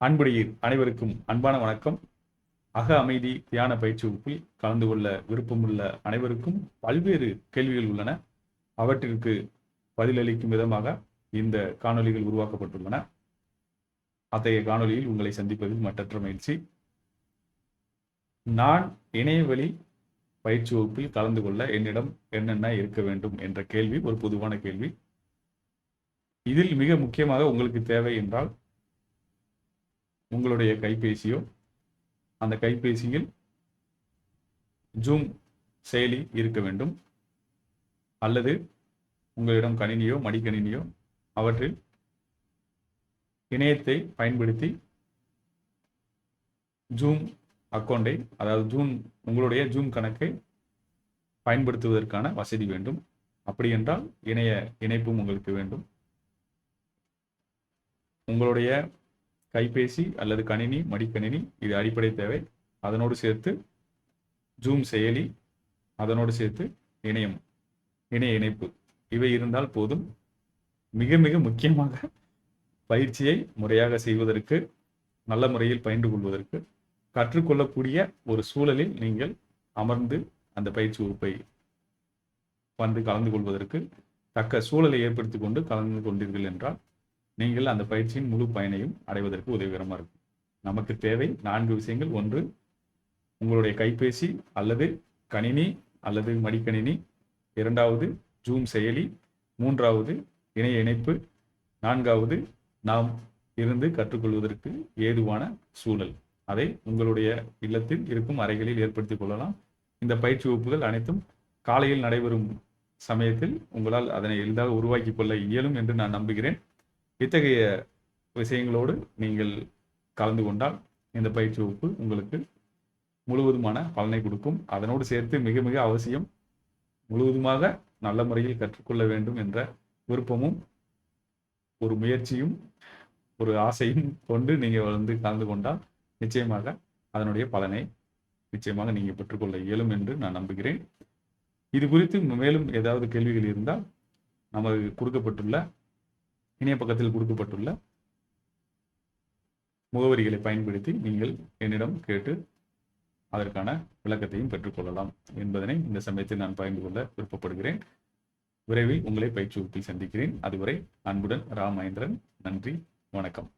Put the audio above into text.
அன்புடையீர் அனைவருக்கும் அன்பான வணக்கம். அக அமைதி தியான பயிற்சி வகுப்பில் கலந்து கொள்ள விருப்பமுள்ள அனைவருக்கும் பல்வேறு கேள்விகள் உள்ளன. அவற்றிற்கு பதிலளிக்கும் விதமாக இந்த காணொளிகள் உருவாக்கப்பட்டுள்ளன. அத்தகைய காணொளியில் உங்களை சந்திப்பதில் மற்றற்ற மகிழ்ச்சி. நான் இணையவழி பயிற்சி வகுப்பில் கலந்து கொள்ள என்னிடம் என்னென்ன இருக்க வேண்டும் என்ற கேள்வி ஒரு பொதுவான கேள்வி. இதில் மிக முக்கியமாக உங்களுக்கு தேவை என்றால் உங்களுடைய கைபேசியோ அந்த கைபேசியில் ஜூம் செயலி இருக்க வேண்டும். அல்லது உங்களிடம் கணினியோ மடிக்கணினியோ அவற்றில் இணையத்தை பயன்படுத்தி ஜூம் அக்கௌண்டை அதாவது ஜூம் உங்களுடைய ஜூம் கணக்கை பயன்படுத்துவதற்கான வசதி வேண்டும். அப்படி என்றால் இணைய இணைப்பும் உங்களுக்கு வேண்டும். உங்களுடைய கைபேசி அல்லது கணினி மடிக்கணினி இது அடிப்படை தேவை. அதனோடு சேர்த்து ஜூம் செயலி அதனோடு சேர்த்து இணையம் இணைய இணைப்பு. இவை இருந்தால் போதும். மிக மிக முக்கியமாக பயிற்சியை முறையாக செய்வதற்கு நல்ல முறையில் பயின்று கொள்வதற்கு கற்றுக்கொள்ளக்கூடிய ஒரு சூழலில் நீங்கள் அமர்ந்து அந்த பயிற்சி வகுப்பை வந்து கலந்து கொள்வதற்கு தக்க சூழலை ஏற்படுத்தி கொண்டு கலந்து கொண்டீர்கள் என்றால் நீங்கள் அந்த பயிற்சியின் முழு பயனையும் அடைவதற்கு உதவிகரமாக இருக்கும். நமக்கு தேவை நான்கு விஷயங்கள். ஒன்று உங்களுடைய கைபேசி அல்லது கணினி அல்லது மடிக்கணினி. இரண்டாவது ஜூம் செயலி. மூன்றாவது இணைய இணைப்பு. நான்காவது நாம் இருந்து கற்றுக்கொள்வதற்கு ஏதுவான சூழல். அதை உங்களுடைய இல்லத்தில் இருக்கும் அறைகளில் ஏற்படுத்திக் கொள்ளலாம். இந்த பயிற்சி வகுப்புகள் அனைத்தும் காலையில் நடைபெறும் சமயத்தில் உங்களால் அதனை எளிதாக உருவாக்கி கொள்ள இயலும் என்று நான் நம்புகிறேன். இத்தகைய விஷயங்களோடு நீங்கள் கலந்து கொண்டால் இந்த பயிற்சி வகுப்பு உங்களுக்கு முழுவதுமான பலனை கொடுக்கும். அதனோடு சேர்த்து மிக மிக அவசியம் முழுவதுமாக நல்ல முறையில் கற்றுக்கொள்ள வேண்டும் என்ற விருப்பமும் ஒரு முயற்சியும் ஒரு ஆசையும் கொண்டு நீங்கள் வந்து கலந்து கொண்டால் நிச்சயமாக அதனுடைய பலனை நிச்சயமாக நீங்கள் பெற்றுக்கொள்ள இயலும் என்று நான் நம்புகிறேன். இது குறித்து மேலும் ஏதாவது கேள்விகள் இருந்தால் நமது கொடுக்கப்பட்டுள்ள இணைய பக்கத்தில் கொடுக்கப்பட்டுள்ள முகவரிகளை பயன்படுத்தி நீங்கள் என்னிடம் கேட்டு அதற்கான விளக்கத்தையும் பெற்றுக்கொள்ளலாம் என்பதனை இந்த சமயத்தில் நான் பகிர்ந்து கொள்ள விருப்பப்படுகிறேன். விரைவில் உங்களை பயிற்சி வகுப்பில் சந்திக்கிறேன். அதுவரை அன்புடன் ராமேந்திரன் நன்றி வணக்கம்.